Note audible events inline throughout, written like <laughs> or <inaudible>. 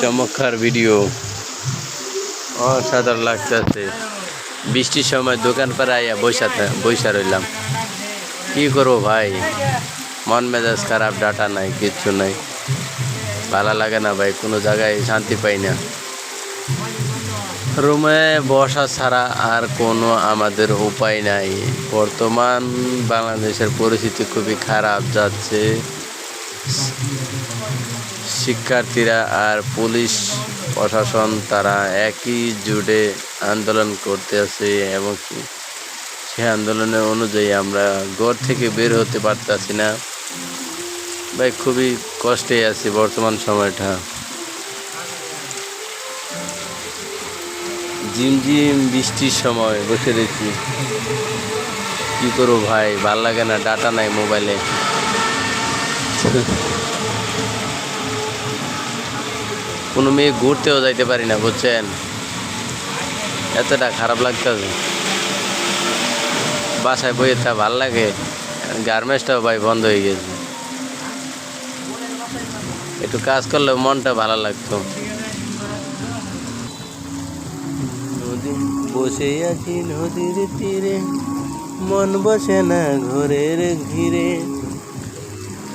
চমৎকার ভিডিও অসাধারণ লাগতেছে। বৃষ্টির সময় দোকান পাড়ে আইয়া বৈশা বৈশা রইলাম। কি করব ভাই? মন মেজাজ খারাপ ডাটা নাই, কিচ্ছু নাই। ভালো লাগে না ভাই, কোনো জায়গায় শান্তি পাই না। রুমে বসা ছাড়া আর কোনো আমাদের উপায় নাই। বর্তমান বাংলাদেশের পরিস্থিতি খুবই খারাপ যাচ্ছে। শিক্ষার্থীরা আর পুলিশ প্রশাসন তারা একই জুড়ে আন্দোলন করতে আছে এবং সে আন্দোলনের অনুযায়ী আমরা ঘর থেকে বের হতে পারতাছি না। ভাই, খুবই কষ্টে আছি বর্তমান সময়টা। জিম জিম বৃষ্টির সময় বসে রয়েছি কি করব ভাই, ভালো লাগে না, ডাটা নাই মোবাইলে। <laughs> কোনো মেয়ে ঘুরতেও যাইতে পারি না, বুঝছেন? এতটা খারাপ লাগতেছে। বাসায় বইয়ে তা ভালো লাগে গার্মেন্টসটাও ভাই বন্ধ হয়ে গেছে। একটু কাজ করলে মনটা ভালো লাগতো। বসে আছি নদীর তীরে, মন বসে না ঘরের ঘিরে।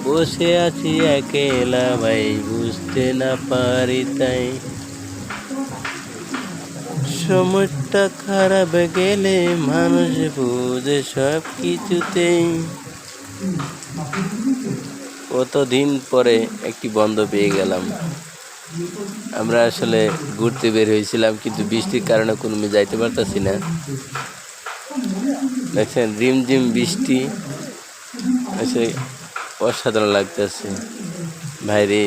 বসে আছি একেলা, ভাই, বুঝতে না পারি তাই। সময়টা খারাপ গেলে মানুষ বুঝে সব কিছুতেই কতদিন পরে একটি বন্ধ পেয়ে গেলাম। আমরা আসলে ঘুরতে বের হয়েছিলাম, কিন্তু বৃষ্টির কারণে কোনো যাইতে পারতাছি না। দেখছেন, রিমঝিম বৃষ্টি। আসলে অসাধারণ লাগতেছে। ভাই রে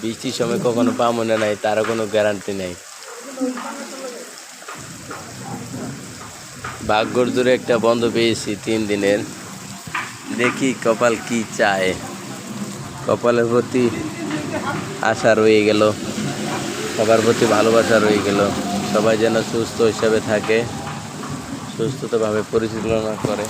বৃষ্টির সময় কখনো পাবো না নাই, তারও কোনো গ্যারান্টি নাই। ভাগ্যর দূরে একটা বন্ধ পেয়েছি তিন দিনের। দেখি কপাল কি চায়। কপালের প্রতি আশা রয়ে গেল, সবার প্রতি ভালোবাসা রয়ে গেল। সবাই যেন সুস্থ হিসাবে থাকে, সুস্থতাভাবে পরিচালনা করে।